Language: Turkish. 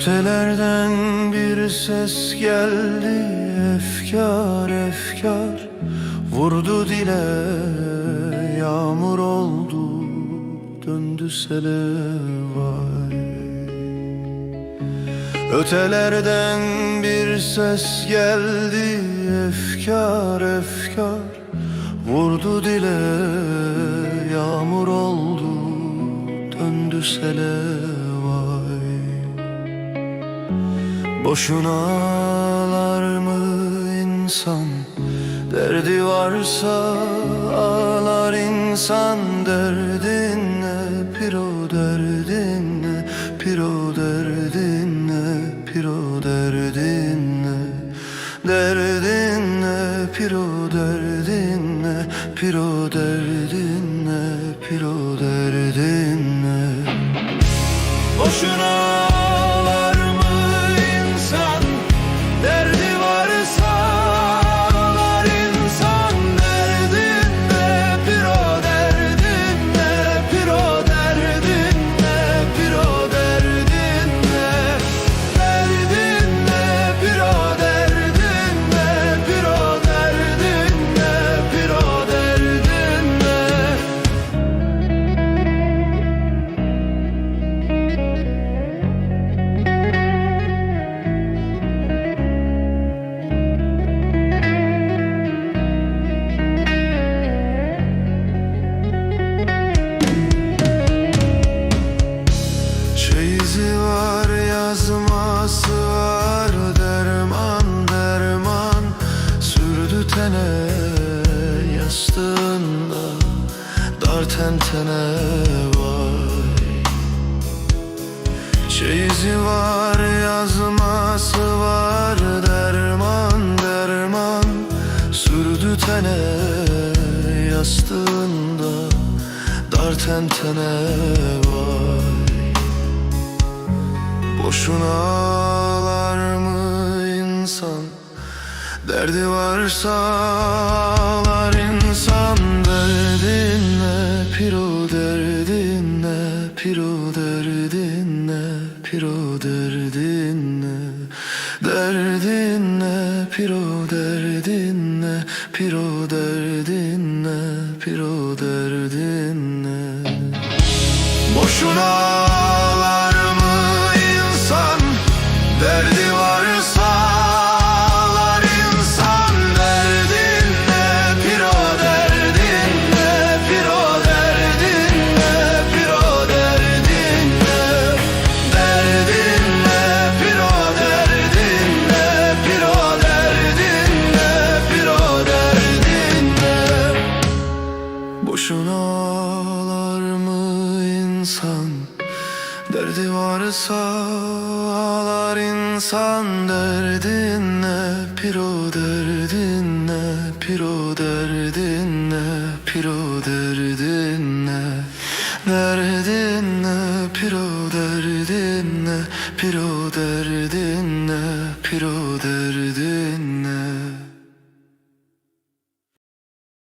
Ötelerden bir ses geldi Efkar efkar. Vurdu dile Yağmur oldu Döndü sele vay Ötelerden bir ses geldi Efkar efkar. Vurdu dile Yağmur oldu Döndü sele Boşuna ağlar mı insan? Derdi varsa ağlar insan. Derdin ne? Piro derdin ne? Piro derdin ne? Piro derdin ne? Derdin ne? Piro derdin ne? Piro derdin ne? Piro derdin ne? Boşuna dar tentene vay Çeyizi var yazması var derman derman. Sürdü tene yastığında dar tentene vay Boşuna ağlar mı insan? Derdi varsa ağlar insan Piro derdinle Piro derdinle Derdinle piro derdinle Piro derdinle Piro derdinle. Boşuna Derdi varsa ağlar insan Derdinle piro derdinle Piro derdinle Piro derdinle Derdinle piro derdinle Piro derdinle Piro derdinle